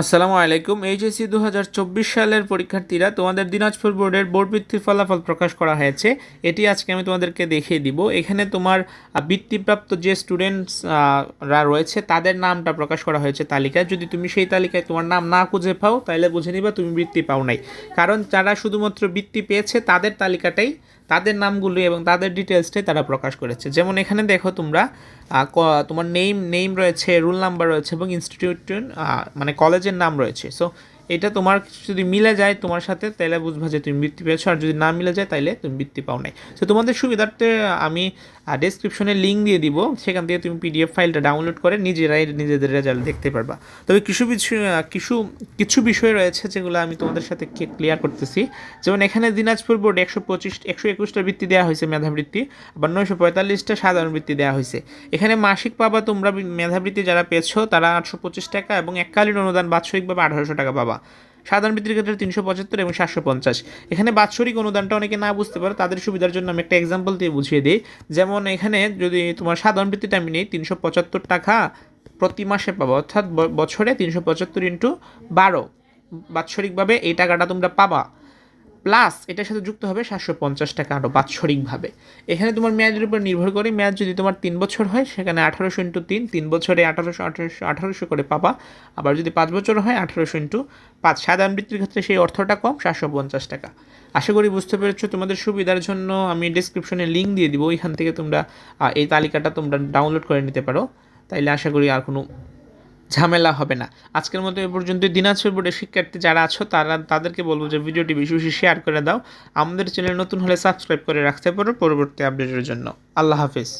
আসসালামু আলাইকুম। এইচএসসি দু হাজার চব্বিশ সালের পরীক্ষার্থীরা, তোমাদের দিনাজপুর বোর্ডের বোর্ড বৃত্তির ফলাফল প্রকাশ করা হয়েছে। এটি আজকে আমি তোমাদেরকে দেখিয়ে দিব। এখানে তোমার বৃত্তিপ্রাপ্ত যে স্টুডেন্টস রা রয়েছে, তাদের নামটা প্রকাশ করা হয়েছে তালিকায়। যদি তুমি সেই তালিকায় তোমার নাম না খুঁজে পাও, তাহলে বুঝে নিবা তুমি বৃত্তি পাও নাই। কারণ যারা শুধুমাত্র বৃত্তি পেয়েছে, তাদের তালিকাটাই, তাদের নামগুলি এবং তাদের ডিটেলসটাই তারা প্রকাশ করেছে। যেমন এখানে দেখো তোমরা তোমার নেম নেম রয়েছে রুল নাম্বার রয়েছে এবং ইনস্টিটিউট মানে কলেজের নাম রয়েছে। সো এটা তোমার যদি মিলে যায় তোমার সাথে তাহলে বুঝবা যে তুমি বৃত্তি পেয়েছ, আর যদি না মিলে যায় তাহলে তুমি বৃত্তি পাও নাই। তো তোমাদের সুবিধার্থে আমি ডেসক্রিপশনে লিঙ্ক দিয়ে দিব, সেখান থেকে তুমি পিডিএফ ফাইলটা ডাউনলোড করে নিজেরাই নিজেদের রেজাল্ট দেখতে পারবা। তবে কিছু কিছু কিছু কিছু বিষয় রয়েছে যেগুলো আমি তোমাদের সাথে ক্লিয়ার করতেছি। যেমন এখানে দিনাজপুর বোর্ড একশো পঁচিশ, একশো একুশটা বৃত্তি দেওয়া হয়েছে মেধাবৃত্তি আবার নয়শো পঁয়তাল্লিশটা সাধারণ বৃত্তি দেওয়া হয়েছে। এখানে মাসিক পাবা তোমরা মেধাবৃত্তি যারা পেয়েছ, তারা আটশো পঁচিশ টাকা এবং এককালীন অনুদান বাৎসরিকভাবে আঠারোশো টাকা পাবা। সাধারণ বৃত্তির ক্ষেত্রে তিনশো পঁচাত্তর এবং সাতশো পঞ্চাশ। এখানে বাৎসরিক অনুদানটা অনেকে না বুঝতে পারে, তাদের সুবিধার জন্য আমি একটা এক্সাম্পল দিয়ে বুঝিয়ে দিই। যেমন এখানে যদি তোমার সাধারণ বৃত্তিটা আমি নিই, তিনশো পঁচাত্তর টাকা প্রতি মাসে পাবো, অর্থাৎ বছরে তিনশো পঁচাত্তর ইন্টু বারো। বাৎসরিকভাবে এই টাকাটা তোমরা পাবা। প্লাস এটার সাথে যুক্ত হবে সাতশো পঞ্চাশ টাকা আরও বাৎসরিকভাবে। এখানে তোমার মেয়াদের উপর নির্ভর করে মেয়াদ যদি তোমার তিন বছর হয়, সেখানে আঠারোশো ইন্টু তিন তিন বছরে আঠারোশো আঠারোশো আঠারোশো করে পাবা। আবার যদি পাঁচ বছর হয়, আঠারোশো ইন্টু পাঁচ। সাধারণ বৃত্তির ক্ষেত্রে সেই অর্থটা কম, সাতশো পঞ্চাশ টাকা। আশা করি বুঝতে পেরেছ, তোমাদের সুবিধার জন্য আমি ডিসক্রিপশনে লিঙ্ক দিয়ে দিব, ওইখান থেকে তোমরা এই তালিকাটা তোমরা ডাউনলোড করে নিতে পারো। তাইলে আশা করি আর কোনো ঝামেলা হবে না। আজকের মতো এ পর্যন্ত দিনাজপুর বোর্ডের শিক্ষার্থী যারা আছো, তারা, তাদেরকে বলব যে ভিডিওটি বেশি বেশি শেয়ার করে দাও। আমাদের চ্যানেল নতুন হলে সাবস্ক্রাইব করে রাখতে পারো পরবর্তী আপডেটের জন্য। আল্লাহ হাফিজ।